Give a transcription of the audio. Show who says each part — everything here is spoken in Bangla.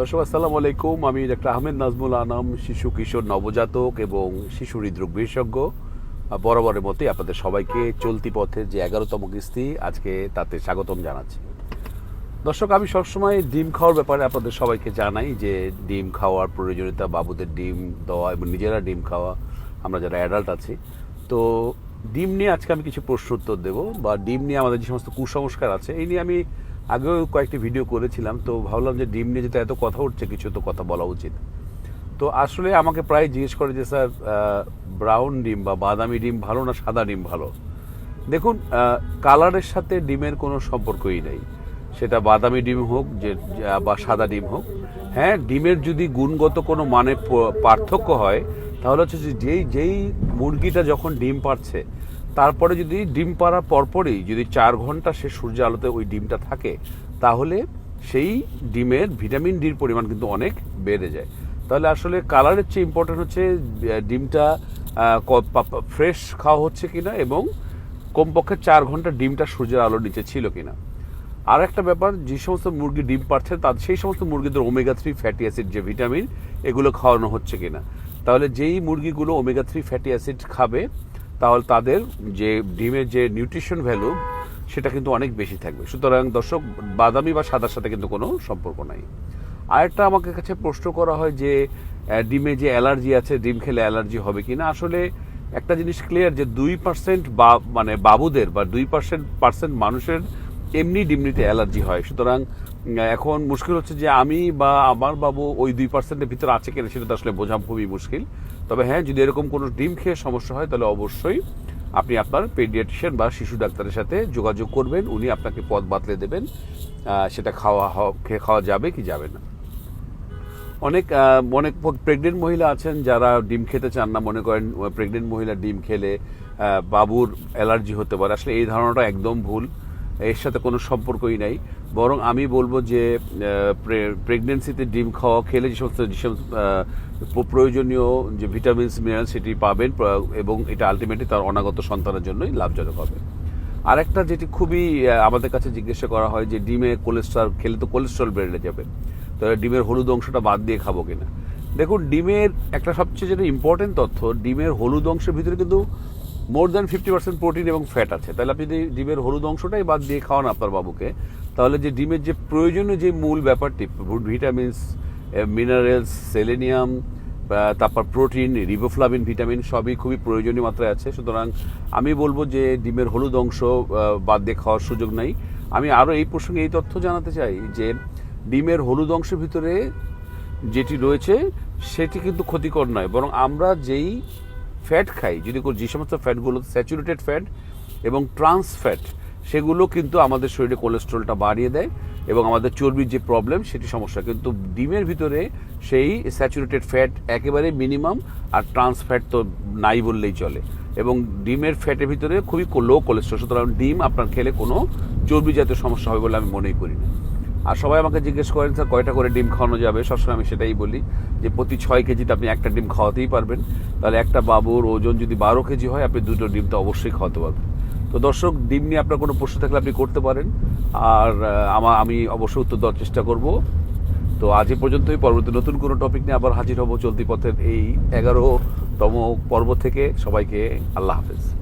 Speaker 1: দর্শক, আসসালামু আলাইকুম। আমি ডাক্তার আহমেদ নাজমুল আনাম, শিশু কিশোর নবজাতক এবং শিশু হৃদরোগ বিশেষজ্ঞ। বরাবরের মতোই আপনাদের সবাইকে চলতি পথে যে এগারোতম কিস্তি, আজকে তাতে স্বাগতম জানাচ্ছি। দর্শক, আমি সবসময় ডিম খাওয়ার ব্যাপারে আপনাদের সবাইকে জানাই যে ডিম খাওয়ার প্রয়োজনীয়তা, বাবুদের ডিম দেওয়া এবং নিজেরা ডিম খাওয়া, আমরা যারা অ্যাডাল্ট আছি। তো ডিম নিয়ে আজকে আমি কিছু প্রশ্ন উত্তর দেবো বা ডিম নিয়ে আমাদের যে সমস্ত কুসংস্কার আছে, এই নিয়ে আমি আগেও কয়েকটি ভিডিও করেছিলাম, তো ভাবলাম যে ডিম নিয়ে যেহেতু এত কথা উঠছে, কিছু তো কথা বলা উচিত। তো আসলে আমাকে প্রায় জিজ্ঞেস করে যে, স্যার ব্রাউন ডিম বা বাদামি ডিম ভালো না সাদা ডিম ভালো? দেখুন কালারের সাথে ডিমের কোনো সম্পর্কই নেই। সেটা বাদামি ডিম হোক, যে বা সাদা ডিম হোক। হ্যাঁ ডিমের যদি গুণগত কোনো মানে পার্থক্য হয়, তাহলে হচ্ছে যে, যেই যেই মুরগিটা যখন ডিম পারছে তারপরে যদি ডিম পাড়ার পরপরই যদি চার ঘণ্টা সে সূর্য আলোতে ওই ডিমটা থাকে, তাহলে সেই ডিমের ভিটামিন ডির পরিমাণ কিন্তু অনেক বেড়ে যায়। তাহলে আসলে কালারের চেয়ে ইম্পর্টেন্ট হচ্ছে ডিমটা ফ্রেশ খাওয়া হচ্ছে কিনা এবং কমপক্ষে চার ঘণ্টা ডিমটা সূর্যের আলোর নিচে ছিল কিনা। আর একটা ব্যাপার, যে সমস্ত মুরগি ডিম পাচ্ছে তাদের সেই সমস্ত মুরগিদের ওমেগা থ্রি ফ্যাটি অ্যাসিড যে ভিটামিন এগুলো খাওয়ানো হচ্ছে কিনা। তাহলে যেই মুরগিগুলো ওমেগা থ্রি ফ্যাটি অ্যাসিড খাবে তাহলে তাদের যে ডিমের যে নিউট্রিশন ভ্যালু সেটা কিন্তু অনেক বেশি থাকবে। সুতরাং দর্শক, বাদামি বা সাদার সাথে কিন্তু কোনো সম্পর্ক নাই। আরেকটা আমাকে কাছে প্রশ্ন করা হয় যে ডিমে যে অ্যালার্জি আছে, ডিম খেলে অ্যালার্জি হবে কি না আসলে একটা জিনিস ক্লিয়ার যে দুই পার্সেন্ট বা মানে বাবুদের বা দুই পার্সেন্ট পার্সেন্ট মানুষের এমনি ডিমনিতে অ্যালার্জি হয়। সুতরাং এখন মুশকিল হচ্ছে যে আমি বা আমার বাবু ওই দুই পার্সেন্টের ভিতরে আছে কিনা সেটা তো আসলে বোঝা খুবই মুশকিল। তবে হ্যাঁ যদি এরকম কোনো ডিম খেয়ে সমস্যা হয়, তাহলে অবশ্যই আপনি আপনার পেডিয়াট্রিশিয়ান বা শিশু ডাক্তারের সাথে যোগাযোগ করবেন। উনি আপনাকে পথ বাতলে দেবেন। সেটা খাওয়া খেয়ে খাওয়া যাবে কি যাবে না। অনেক অনেক প্রেগনেন্ট মহিলা আছেন যারা ডিম খেতে চান না। মনে করেন প্রেগনেন্ট মহিলা ডিম খেলে বাবুর অ্যালার্জি হতে পারে। আসলে এই ধারণাটা একদম ভুল। এর সাথে কোনো সম্পর্কই নাই। বরং আমি বলব যে প্রেগনেন্সিতে ডিম খাওয়া খেলে যে সমস্ত যে সমস্ত, প্রয়োজনীয় যে ভিটামিনস মিনারেল সেটি পাবেন এবং এটা আলটিমেটলি তার অনাগত সন্তানের জন্যই লাভজনক হবে। আরেকটা যেটি খুবই আমাদের কাছে জিজ্ঞাসা করা হয় যে ডিমে কোলেস্ট্রল খেলে তো কোলেস্ট্রল বেড়ে যাবে তো ডিমের হলুদ অংশটা বাদ দিয়ে খাব কিনা? দেখুন ডিমের একটা সবচেয়ে যেটা ইম্পর্টেন্ট তথ্য ডিমের হলুদ অংশের ভিতরে কিন্তু more than fifty percent protein এবং ফ্যাট আছে। তাহলে আপনি যদি ডিমের হলুদ অংশটাই বাদ দিয়ে খাওয়ান আপনার বাবুকে, তাহলে যে ডিমের যে প্রয়োজনীয় যে মূল ব্যাপারটি ভিটামিনস মিনারেলস সেলেনিয়াম তারপর প্রোটিন রিবোফ্লাভিন ভিটামিন সবই খুবই প্রয়োজনীয় মাত্রায় আছে। সুতরাং আমি বলব যে ডিমের হলুদ অংশ বাদ দিয়ে খাওয়ার সুযোগ নাই। আমি আরও এই প্রসঙ্গে এই তথ্য জানাতে চাই যে ডিমের হলুদ অংশের ভিতরে যেটি রয়েছে, সেটি কিন্তু ক্ষতিকর নয়। বরং আমরা যেই ফ্যাট খাই, যদি যে সমস্ত ফ্যাটগুলো স্যাচুরেটেড ফ্যাট এবং ট্রান্স ফ্যাট সেগুলো কিন্তু আমাদের শরীরে কোলেস্ট্রলটা বাড়িয়ে দেয় এবং আমাদের চর্বির যে প্রবলেম সেটি সমস্যা। কিন্তু ডিমের ভিতরে সেই স্যাচুরেটেড ফ্যাট একেবারে মিনিমাম আর ট্রান্স ফ্যাট তো নাই বললেই চলে। এবং ডিমের ফ্যাটের ভিতরে খুবই লো কোলেস্ট্রল সুতরাং ডিম আপনার খেলে কোনো চর্বি জাতীয় সমস্যা হবে বলে আমি মনেই করি না। আর সবাই আমাকে জিজ্ঞেস করেন স্যার কয়টা করে ডিম খাওয়ানো যাবে? সবসময় আমি সেটাই বলি যে প্রতি ছয় কেজিতে আপনি একটা ডিম খাওয়াতেই পারবেন। তাহলে একটা বাবুর ওজন যদি বারো কেজি হয় আপনি দুটো ডিম তো অবশ্যই খাওয়াতে পারবেন। তো দর্শক ডিম নিয়ে আপনার কোনো প্রশ্ন থাকলে আপনি করতে পারেন। আর আহ, আমা আমি অবশ্যই উত্তর দেওয়ার চেষ্টা করব। তো আজ পর্যন্তই। পরবর্তী নতুন কোনো টপিক নিয়ে আবার হাজির হব চলতি পথের এই এগারোতম পর্ব থেকে। সবাইকে আল্লাহ হাফেজ।